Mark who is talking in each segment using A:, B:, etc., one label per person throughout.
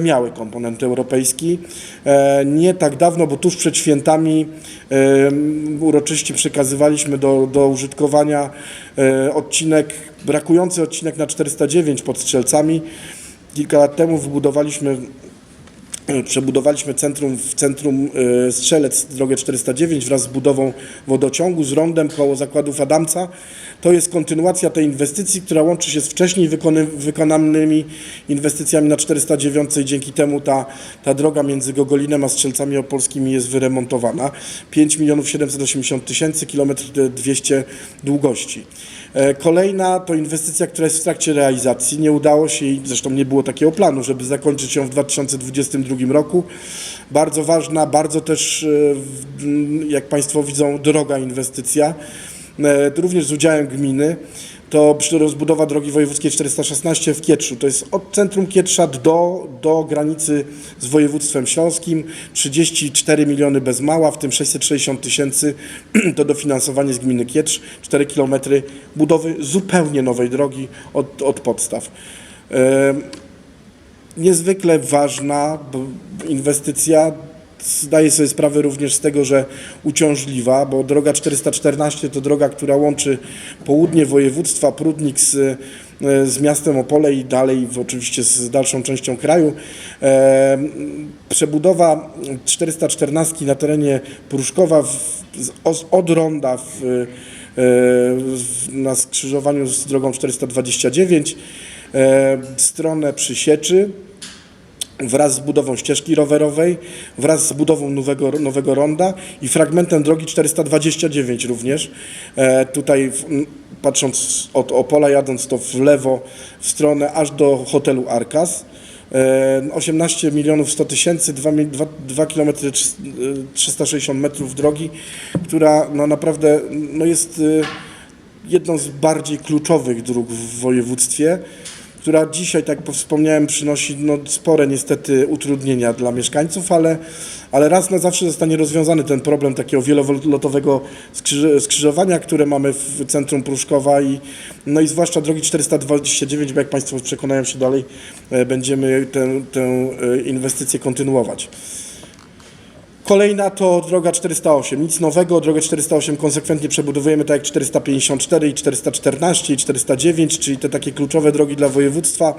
A: miały komponent europejski. E, Nie tak dawno, bo tuż przed świętami e, uroczyście przekazywaliśmy do, do użytkowania e, odcinek, brakujący odcinek na 409 pod Strzelcami. Kilka lat temu wybudowaliśmy Przebudowaliśmy centrum w centrum e, Strzelec, drogę 409 wraz z budową wodociągu, z rondem koło zakładów Adamca. To jest kontynuacja tej inwestycji, która łączy się z wcześniej wykony, wykonanymi inwestycjami na 409 i dzięki temu ta, ta droga między Gogolinem a Strzelcami Opolskimi jest wyremontowana. 5 milionów 780 tysięcy, kilometr 200 długości. E, Kolejna to inwestycja, która jest w trakcie realizacji. Nie udało się i zresztą nie było takiego planu, żeby zakończyć ją w 2022 roku. Bardzo ważna, bardzo też, e, jak Państwo widzą, droga inwestycja, e, również z udziałem gminy. To rozbudowa drogi wojewódzkiej 416 w Kietrzu. To jest od centrum Kietrza do, do granicy z województwem śląskim. 34 miliony bez mała, w tym 660 tysięcy to dofinansowanie z gminy Kietrz. 4 kilometry budowy zupełnie nowej drogi od, od podstaw. Niezwykle ważna inwestycja. Zdaję sobie sprawę również z tego, że uciążliwa, bo droga 414 to droga, która łączy południe województwa, Prudnik z, e, z miastem Opole i dalej oczywiście z dalszą częścią kraju. E, przebudowa 414 na terenie Pruszkowa w, od ronda e, w, na skrzyżowaniu z drogą 429 e, stronę Przysieczy wraz z budową ścieżki rowerowej, wraz z budową nowego, nowego ronda i fragmentem drogi 429 również. E, tutaj w, patrząc od Opola jadąc to w lewo w stronę aż do hotelu Arkas. E, 18 milionów 100 tysięcy, 2, 2 km 360 metrów drogi, która no naprawdę no jest y, jedną z bardziej kluczowych dróg w województwie, która dzisiaj, tak jak wspomniałem, przynosi no, spore niestety utrudnienia dla mieszkańców, ale, ale raz na zawsze zostanie rozwiązany ten problem takiego wielolotowego skrzyż, skrzyżowania, które mamy w centrum Pruszkowa i, no i zwłaszcza drogi 429, bo jak Państwo przekonają się dalej, e, będziemy tę, tę e, inwestycję kontynuować. Kolejna to droga 408. Nic nowego, drogę 408 konsekwentnie przebudowujemy tak jak 454 i 414 i 409, czyli te takie kluczowe drogi dla województwa.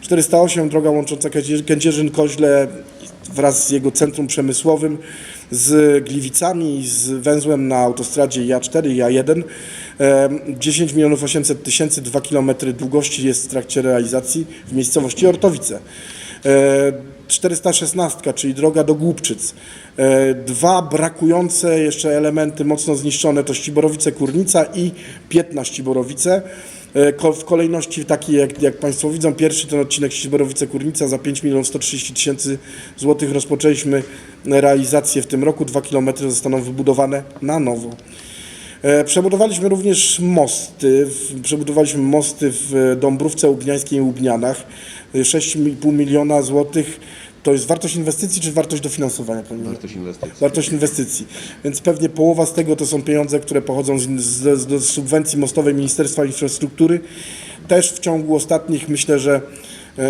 A: 408 droga łącząca Kędzierzyn- Kędzierzyn-Koźle wraz z jego centrum przemysłowym z Gliwicami, z węzłem na autostradzie Ja4 i Ja1. Em, 10 milionów 800 tysięcy, 2 kilometry długości jest w trakcie realizacji w miejscowości Ortowice. E, 416, czyli droga do Głubczyc. E, Dwa brakujące jeszcze elementy mocno zniszczone to Ściborowice-Kurnica i Piętna Ściborowice. E, W kolejności takiej, jak, jak Państwo widzą, pierwszy ten odcinek Ściborowice-Kurnica za 5 milionów 130 tysięcy złotych rozpoczęliśmy realizację w tym roku. Dwa kilometry zostaną wybudowane na nowo. E, Przebudowaliśmy również mosty. Przebudowaliśmy mosty w Dąbrówce Łubniańskiej i Łubnianach. E, 6,5 miliona złotych. To jest wartość inwestycji czy wartość dofinansowania?
B: Wartość inwestycji.
A: wartość inwestycji. Więc pewnie połowa z tego to są pieniądze, które pochodzą z, z, z subwencji mostowej Ministerstwa Infrastruktury. Też w ciągu ostatnich myślę, że e,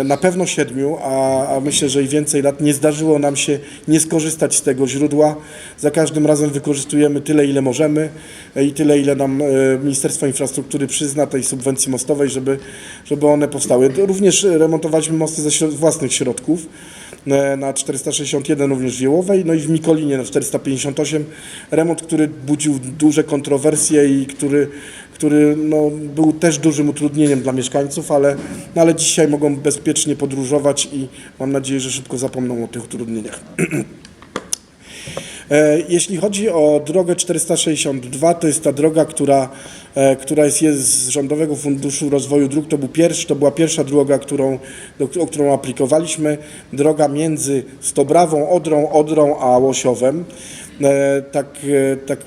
A: na pewno siedmiu, a, a myślę, że i więcej lat nie zdarzyło nam się nie skorzystać z tego źródła. Za każdym razem wykorzystujemy tyle, ile możemy e, i tyle, ile nam e, Ministerstwo Infrastruktury przyzna tej subwencji mostowej, żeby, żeby one powstały. Również remontowaliśmy mosty ze własnych środków e, na 461 również w Jełowej, no i w Mikolinie na 458. Remont, który budził duże kontrowersje i który, który no, był też dużym utrudnieniem dla mieszkańców, ale, no, ale dzisiaj mogą bezpiecznie podróżować i mam nadzieję, że szybko zapomną o tych utrudnieniach. E, Jeśli chodzi o drogę 462, to jest ta droga, która, e, która jest, jest z Rządowego Funduszu Rozwoju Dróg. To, był pierwszy, to była pierwsza droga, którą, do, o którą aplikowaliśmy. Droga między Stobrawą, Odrą, Odrą a Łosiowem. E, Tak, tak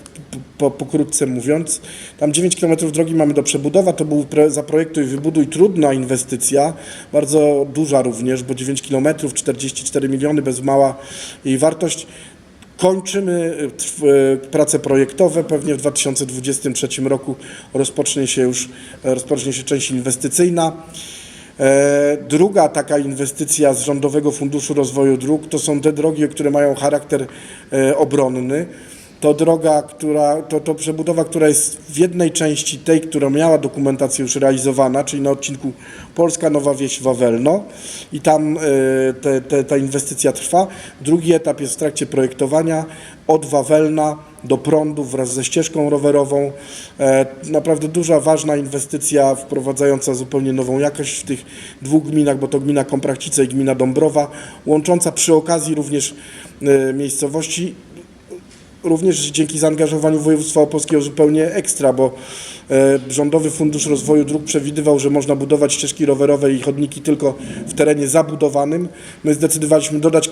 A: po, pokrótce mówiąc. Tam 9 km drogi mamy do przebudowa. To był pre, zaprojektuj, wybuduj trudna inwestycja, bardzo duża również, bo 9 km, 44 miliony bez mała jej wartość. Kończymy e, e, prace projektowe. Pewnie w 2023 roku rozpocznie się już rozpocznie się część inwestycyjna. E, Druga taka inwestycja z Rządowego Funduszu Rozwoju Dróg to są te drogi, które mają charakter e, obronny. To droga, która, to, to przebudowa, która jest w jednej części tej, która miała dokumentację już realizowana, czyli na odcinku Polska Nowa Wieś Wawelno i tam e, te, te, ta inwestycja trwa. Drugi etap jest w trakcie projektowania od Wawelna do prądu wraz ze ścieżką rowerową. E, Naprawdę duża, ważna inwestycja wprowadzająca zupełnie nową jakość w tych dwóch gminach, bo to gmina Komprachcice i gmina Dąbrowa, łącząca przy okazji również e, miejscowości również dzięki zaangażowaniu województwa opolskiego zupełnie ekstra, bo e, Rządowy Fundusz Rozwoju Dróg przewidywał, że można budować ścieżki rowerowe i chodniki tylko w terenie zabudowanym. My zdecydowaliśmy dodać,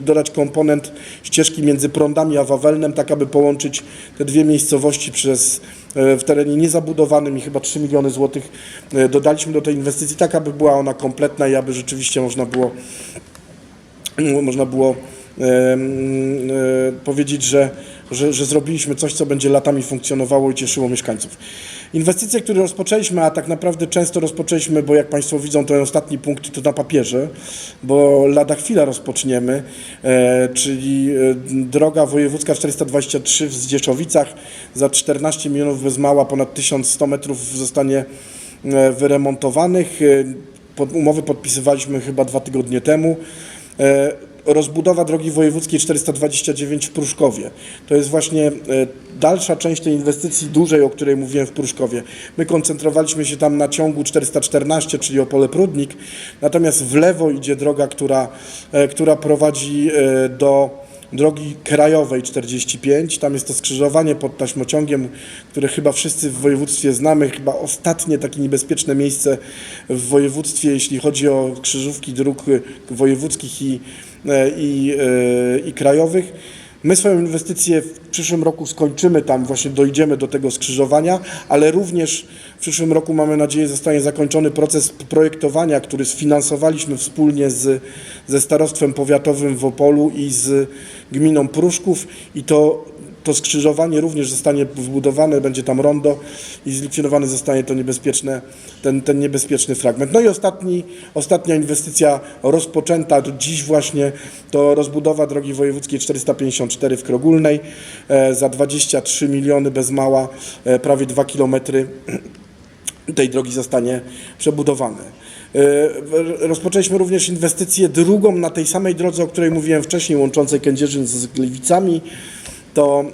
A: dodać komponent ścieżki między Prądami a Wawelnem, tak aby połączyć te dwie miejscowości przez e, w terenie niezabudowanym i chyba 3 miliony złotych e, dodaliśmy do tej inwestycji, tak aby była ona kompletna i aby rzeczywiście można było można było powiedzieć, że, że, że zrobiliśmy coś, co będzie latami funkcjonowało i cieszyło mieszkańców. Inwestycje, które rozpoczęliśmy, a tak naprawdę często rozpoczęliśmy, bo jak Państwo widzą, ten ostatni punkt to na papierze, bo lada chwila rozpoczniemy, e, czyli e, droga wojewódzka 423 w Zdzieszowicach za 14 milionów bez mała, ponad 1100 metrów zostanie e, wyremontowanych. E, Pod, umowy podpisywaliśmy chyba dwa tygodnie temu. Rozbudowa drogi wojewódzkiej 429 w Pruszkowie. To jest właśnie e, dalsza część tej inwestycji dużej, o której mówiłem w Pruszkowie. My koncentrowaliśmy się tam na ciągu 414, czyli Opole Prudnik, natomiast w lewo idzie droga, która, e, która prowadzi e, do drogi krajowej 45. Tam jest to skrzyżowanie pod taśmociągiem, które chyba wszyscy w województwie znamy. Chyba ostatnie takie niebezpieczne miejsce w województwie, jeśli chodzi o krzyżówki dróg wojewódzkich i, i, e, i krajowych. My swoją inwestycję w przyszłym roku skończymy tam, właśnie dojdziemy do tego skrzyżowania, ale również w przyszłym roku mamy nadzieję zostanie zakończony proces projektowania, który sfinansowaliśmy wspólnie z, ze Starostwem Powiatowym w Opolu i z gminą Pruszków i to to skrzyżowanie również zostanie wbudowane, będzie tam rondo i zlikwidowany zostanie to niebezpieczne, ten, ten niebezpieczny fragment. No i ostatni, ostatnia inwestycja rozpoczęta dziś właśnie to rozbudowa drogi wojewódzkiej 454 w Krogólnej e, za 23 miliony bez mała, e, prawie 2 kilometry tej drogi zostanie przebudowane. E, Rozpoczęliśmy również inwestycję drugą na tej samej drodze, o której mówiłem wcześniej, łączącej Kędzierzyn z Gliwicami. To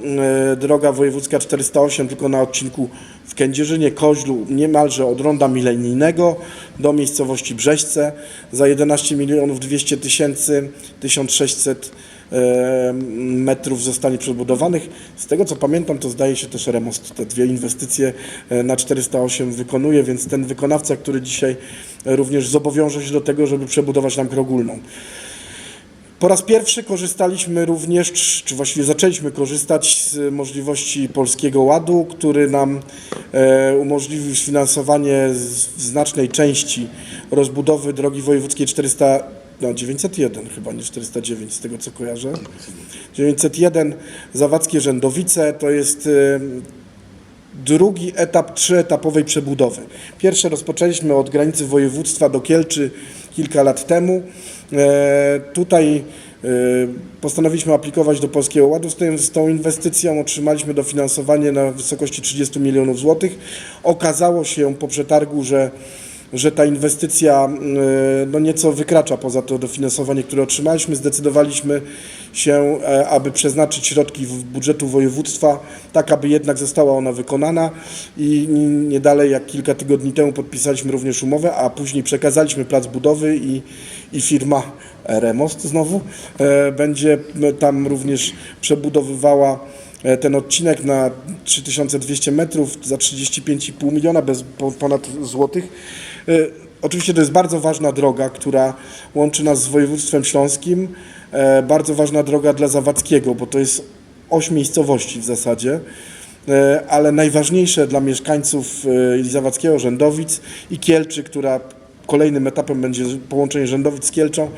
A: e, droga wojewódzka 408, tylko na odcinku w Kędzierzynie, Koźlu, niemalże od ronda milenijnego do miejscowości Brzeźce za 11 milionów 200 tysięcy 1600 e, metrów zostanie przebudowanych. Z tego co pamiętam, to zdaje się też Remost te dwie inwestycje e, na 408 wykonuje, więc ten wykonawca, który dzisiaj również zobowiąże się do tego, żeby przebudować nam Krogólną. Po raz pierwszy korzystaliśmy również, czy- właściwie zaczęliśmy korzystać z możliwości Polskiego Ładu, który nam e, umożliwił sfinansowanie znacznej części rozbudowy drogi wojewódzkiej 400, no 901 chyba, nie 409 z tego co kojarzę. 901 Zawadzkie Rzędowice to jest e, drugi etap trzyetapowej przebudowy. Pierwsze rozpoczęliśmy od granicy województwa do Kielczy kilka lat temu. E, tutaj e, postanowiliśmy aplikować do Polskiego Ładu z, tą inwestycją. Otrzymaliśmy dofinansowanie na wysokości 30 milionów złotych. Okazało się po przetargu, że że ta inwestycja e, no nieco wykracza poza to dofinansowanie, które otrzymaliśmy. Zdecydowaliśmy się, e, aby przeznaczyć środki w budżetu województwa, tak aby jednak została ona wykonana i nie dalej jak kilka tygodni temu podpisaliśmy również umowę, a później przekazaliśmy plac budowy i, i firma Remost znowu e, będzie tam również przebudowywała ten odcinek na 3200 metrów za 35,5 miliona bez po- ponad złotych. E, Oczywiście to jest bardzo ważna droga, która łączy nas z województwem śląskim. E, Bardzo ważna droga dla Zawadzkiego, bo to jest oś miejscowości w zasadzie. E, Ale najważniejsze dla mieszkańców e, Zawadzkiego, Rzędowic i Kielczy, która kolejnym etapem będzie połączenie Rzędowic z Kielczą,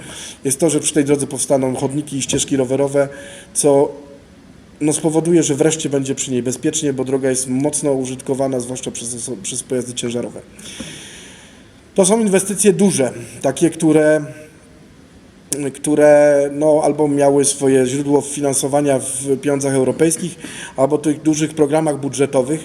A: jest to, że przy tej drodze powstaną chodniki i ścieżki rowerowe, co no spowoduje, że wreszcie będzie przy niej bezpiecznie, bo droga jest mocno użytkowana, zwłaszcza przez, przez pojazdy ciężarowe. To są inwestycje duże, takie, które, które no, albo miały swoje źródło finansowania w pieniądzach europejskich, albo tych dużych programach budżetowych,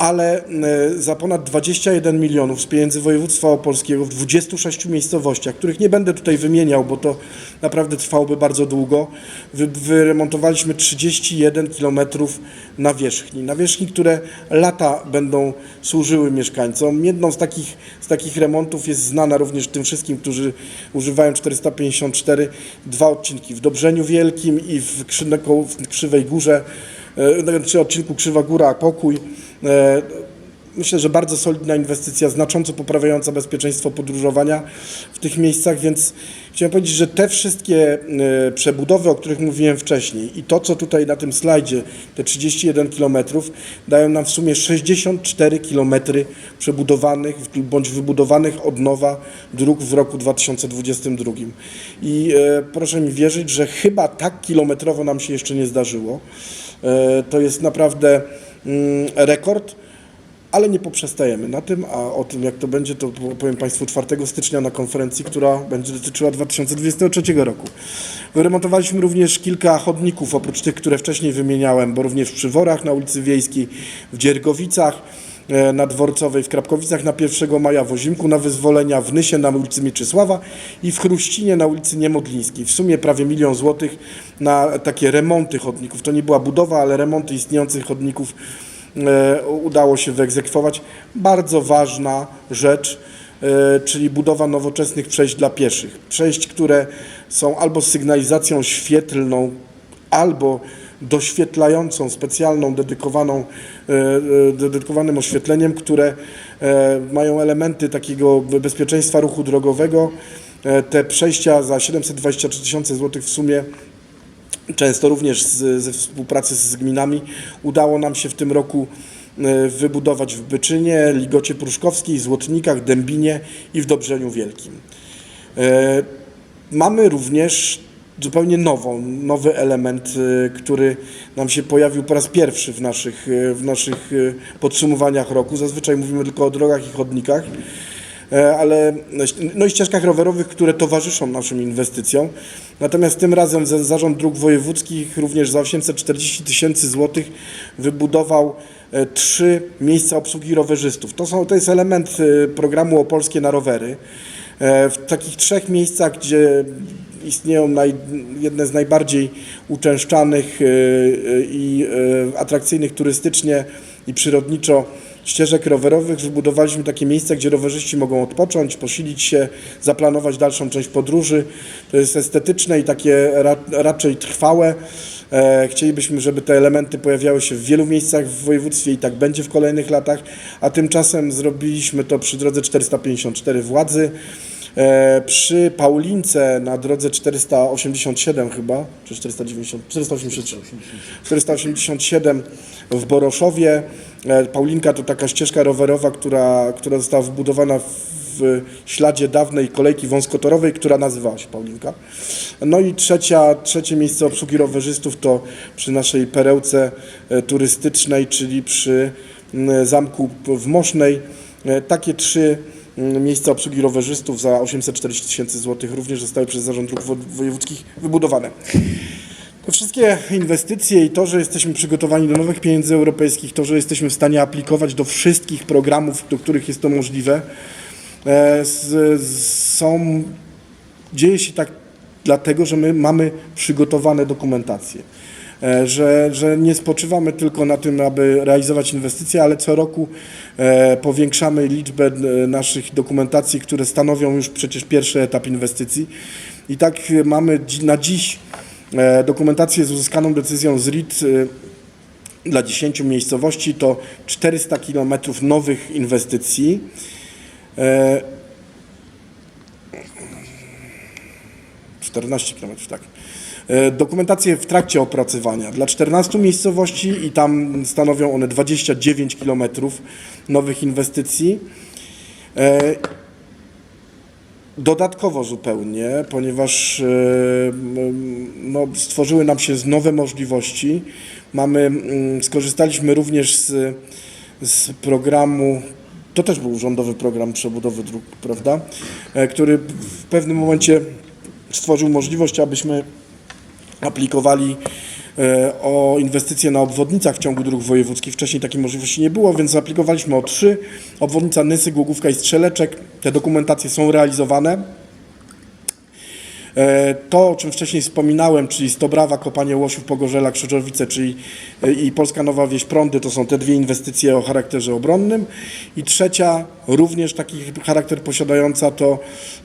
A: ale e, za ponad 21 milionów z pieniędzy województwa opolskiego w 26 miejscowościach, których nie będę tutaj wymieniał, bo to naprawdę trwałoby bardzo długo, wy, wyremontowaliśmy 31 kilometrów nawierzchni. Nawierzchni, które lata będą służyły mieszkańcom. Jedną z takich, z takich remontów jest znana również tym wszystkim, którzy używają 454, dwa odcinki w Dobrzeniu Wielkim i w, w Krzywej Górze, e, czy odcinku Krzywa Góra, Pokój. E, Myślę, że bardzo solidna inwestycja, znacząco poprawiająca bezpieczeństwo podróżowania w tych miejscach, więc chciałem powiedzieć, że te wszystkie e, przebudowy, o których mówiłem wcześniej i to, co tutaj na tym slajdzie, te 31 km, dają nam w sumie 64 km przebudowanych bądź wybudowanych od nowa dróg w roku 2022. I e, proszę mi wierzyć, że chyba tak kilometrowo nam się jeszcze nie zdarzyło. To jest naprawdę rekord ale nie poprzestajemy na tym, a o tym jak to będzie, to powiem Państwu 4 stycznia na konferencji, która będzie dotyczyła 2023 roku. Wyremontowaliśmy również kilka chodników, oprócz tych, które wcześniej wymieniałem, bo również w Przyworach na ulicy Wiejskiej, w Dziergowicach, na Dworcowej, w Krapkowicach na 1 maja, w Ozimku na Wyzwolenia, w Nysie na ulicy Mieczysława i w Chruścinie na ulicy Niemodlińskiej. W sumie prawie milion złotych na takie remonty chodników. To nie była budowa, ale remonty istniejących chodników e, udało się wyegzekwować. Bardzo ważna rzecz, e, czyli budowa nowoczesnych przejść dla pieszych. Przejść, które są albo sygnalizacją świetlną, albo doświetlającą, specjalną, dedykowaną, e, e, dedykowanym oświetleniem, które e, mają elementy takiego bezpieczeństwa ruchu drogowego. Te przejścia za 723 tysiące złotych w sumie często również z, ze współpracy z gminami udało nam się w tym roku wybudować w Byczynie, Ligocie Pruszkowskiej, Złotnikach, Dębinie i w Dobrzeniu Wielkim. Mamy również zupełnie nową, nowy element, e, który nam się pojawił po raz pierwszy w naszych, e, w naszych e, podsumowaniach roku. Zazwyczaj mówimy tylko o drogach i chodnikach e, ale no i ścieżkach rowerowych, które towarzyszą naszym inwestycjom. Natomiast tym razem za- Zarząd Dróg Wojewódzkich również za 840 tysięcy złotych wybudował e, trzy miejsca obsługi rowerzystów. To, są, to jest element programu Opolskie na rowery. E, W takich trzech miejscach, gdzie istnieją naj, jedne z najbardziej uczęszczanych e, e, i e, atrakcyjnych turystycznie i przyrodniczo ścieżek rowerowych wybudowaliśmy takie miejsca, gdzie rowerzyści mogą odpocząć, posilić się, zaplanować dalszą część podróży. To jest estetyczne i takie ra, raczej trwałe. E, Chcielibyśmy, żeby te elementy pojawiały się w wielu miejscach w województwie i tak będzie w kolejnych latach, a tymczasem zrobiliśmy to przy drodze 454 Władzy, przy Paulince na drodze 487 chyba, czy 490, 483, 487 w Boroszowie. E, Paulinka to taka ścieżka rowerowa, która, która została wbudowana w śladzie dawnej kolejki wąskotorowej, która nazywała się Paulinka. No i trzecia, trzecie miejsce obsługi rowerzystów to przy naszej perełce e, turystycznej, czyli przy zamku w Mosznej. E, Takie trzy miejsca obsługi rowerzystów za 840 tysięcy złotych również zostały przez Zarząd Dróg Wo- Wojewódzkich wybudowane. Te wszystkie inwestycje i to, że jesteśmy przygotowani do nowych pieniędzy europejskich, to, że jesteśmy w stanie aplikować do wszystkich programów, do których jest to możliwe, e, są, dzieje się tak dlatego, że my mamy przygotowane dokumentacje. E, Że, że nie spoczywamy tylko na tym, aby realizować inwestycje, ale co roku e, powiększamy liczbę e, naszych dokumentacji, które stanowią już przecież pierwszy etap inwestycji. I tak mamy na dziś dokumentację z uzyskaną decyzją z RIT dla 10 miejscowości to 400 km nowych inwestycji. E, 14 km, tak. E, Dokumentacje w trakcie opracowania dla 14 miejscowości i tam stanowią one 29 km nowych inwestycji. E, Dodatkowo zupełnie, ponieważ e, no, stworzyły nam się nowe możliwości. Mamy, skorzystaliśmy również z, z programu to też był rządowy program przebudowy dróg, prawda, który w pewnym momencie stworzył możliwość, abyśmy aplikowali e, o inwestycje na obwodnicach w ciągu dróg wojewódzkich. Wcześniej takiej możliwości nie było, więc zaaplikowaliśmy o trzy. Obwodnica Nysy, Głogówka i Strzeleczek. Te dokumentacje są realizowane. E, To, o czym wcześniej wspominałem, czyli Stobrawa, Kopanie Łosiów, Pogorzela, Krzyżowice, czyli e, i Polska Nowa Wieś Prądy, to są te dwie inwestycje o charakterze obronnym. I trzecia, również taki charakter posiadająca, to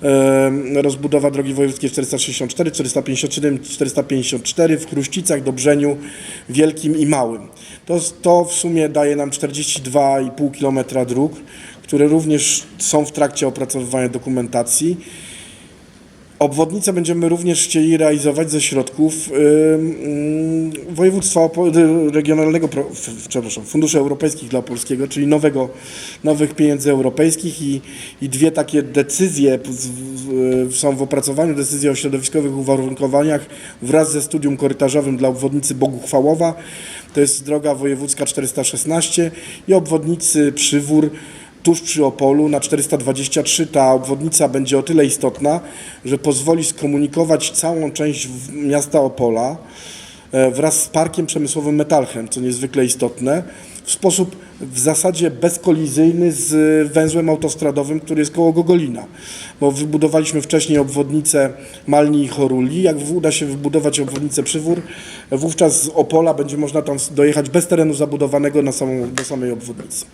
A: e, rozbudowa drogi wojewódzkiej 464, 457, 454 w Chruścicach, Dobrzeniu Wielkim i Małym. To, to w sumie daje nam 42,5 km dróg, które również są w trakcie opracowywania dokumentacji. Obwodnicę będziemy również chcieli realizować ze środków województwa y, regionalnego, przepraszam, funduszy europejskich dla polskiego, czyli nowego, nowych pieniędzy europejskich i, i dwie takie decyzje są w opracowaniu, decyzje o środowiskowych uwarunkowaniach wraz ze studium korytarzowym dla obwodnicy Boguchwałowa, to jest droga wojewódzka 416 i obwodnicy Przywór tuż przy Opolu na 423 ta obwodnica będzie o tyle istotna, że pozwoli skomunikować całą część miasta Opola e, wraz z parkiem przemysłowym Metalchem, co niezwykle istotne, w sposób w zasadzie bezkolizyjny z węzłem autostradowym, który jest koło Gogolina. Bo wybudowaliśmy wcześniej obwodnicę Malni i Choruli. Jak uda się wybudować obwodnicę Przywór, wówczas z Opola będzie można tam dojechać bez terenu zabudowanego na samą, do samej obwodnicy.